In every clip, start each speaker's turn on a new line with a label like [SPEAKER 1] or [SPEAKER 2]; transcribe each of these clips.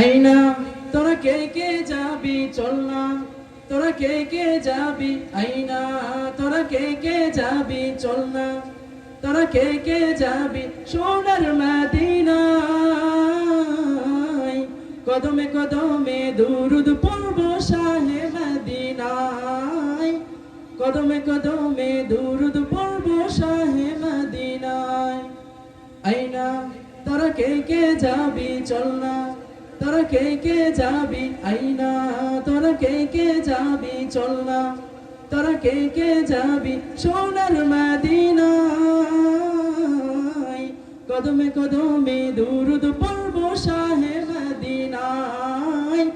[SPEAKER 1] আইনা, তোরা কে কে যাবি চল না তোরা কে কে যাবি আইনা? তোরা কে কে যাবি চল না তোরা কে কে যাবি সোনার মদিনায়? কদমে কদমে দুরুদ পড়ব শাহে মদিনায়। কদমে কদমে দুরুদ পড়ব শাহে মদিনায়। আইনা, তোরা কে কে যাবি চল না তোরা কে কে যাবি? আইনা। তোরা কে কে যাবি? চল না তোরা কে কে যাবি? সোনার মদিনায়। কদমে কদমে দুরুদ পড়ব শাহে মদিনায়।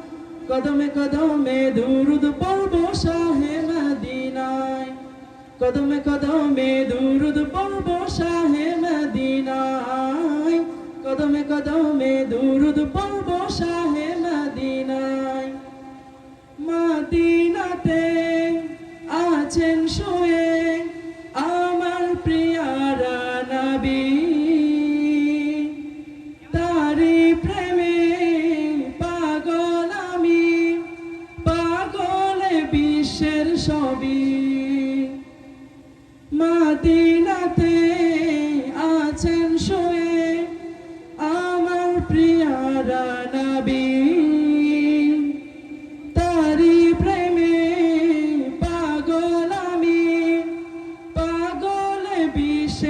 [SPEAKER 1] কদমে কদমে দুরুদ পড়ব শাহে মদিনায়। কদমে কদমে দুরুদ পড়ব শাহে মদিনায়। কদমে কদমে দুরুদ পড়ব শাহে মদিনায়। মদিনাতে আছেন শুয়ে আমার প্রিয়ারা নবী তারি প্রেমে পাগল আমি, পাগলে বিশ্বের সবই মাদিনাতে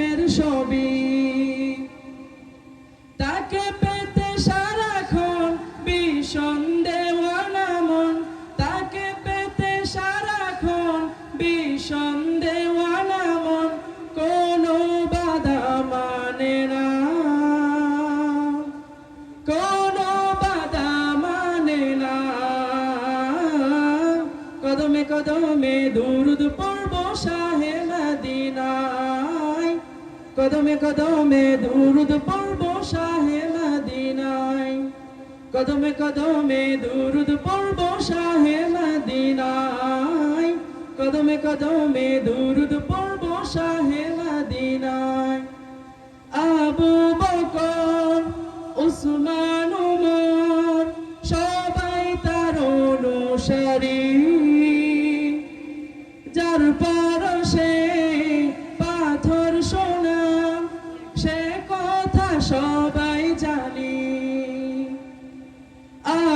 [SPEAKER 1] বিশ্বের ছবি। তাকে পেতে সারাক্ষণ ভীষণ দেওয়ানা মন তাকে পেতে সারাক্ষণ ভীষণ দেওয়ানা মন কোনো বাধা মানে না। কোনো বাধা মানে না। কদমে কদমে দুরুদ পড়ব শাহে মদিনায় কদমে কদমে দুরুদ পড়ব শাহে মদিনায়। কদমে কদমে দুরুদ পড়ব শাহে মদিনায়। কদমে কদমে দুরুদ পড়ব শাহে মদিনায়। আবু বকর, উসমান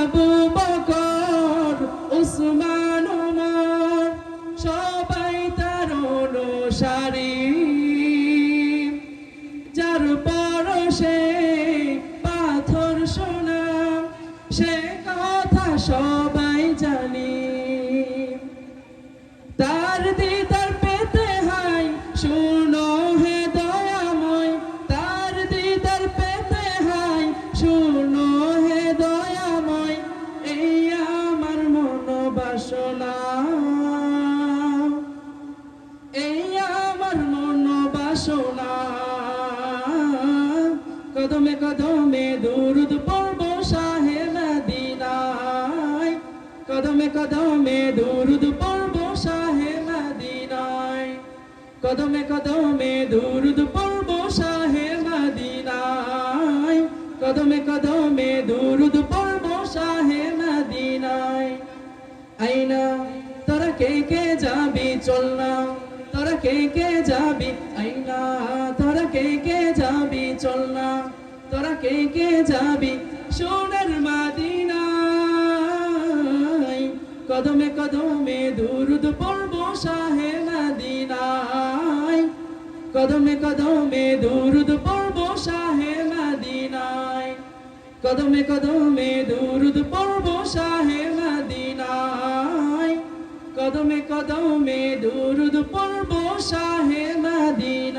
[SPEAKER 1] আবু বকর সবাই তার অনুসারী। যার পরশে পাথর সোনা, সে কথা সবাই জানি। তার দিদার এই আমার মনোবাসনা কদমে কদমে দুরুদ পড়ব শাহে মদিনায়। কদমে কদমে দুরুদ পড়ব শাহে মদিনায়। কদমে কদমে দুরুদ পড়ব শাহে মদিনায়। কদমে কদমে দুরুদ পড়ব শাহে আইনা, তোরা কে কে যাবি চল না? তোরা কে কে যাবি আইনা, তোরা কে কে যাবি চল না? তোরা কে কে যাবি সোনার মাদিনায়? কদমে কদমে দুরুদ পড়ব শাহে মদিনায়। কদমে কদমে দুরুদ পড়ব শাহে মদিনায়। কদমে কদমে দুরুদ পড়ব মদিনায় কদমে কদমে দুরুদ পড়ব শাহে মদিনায়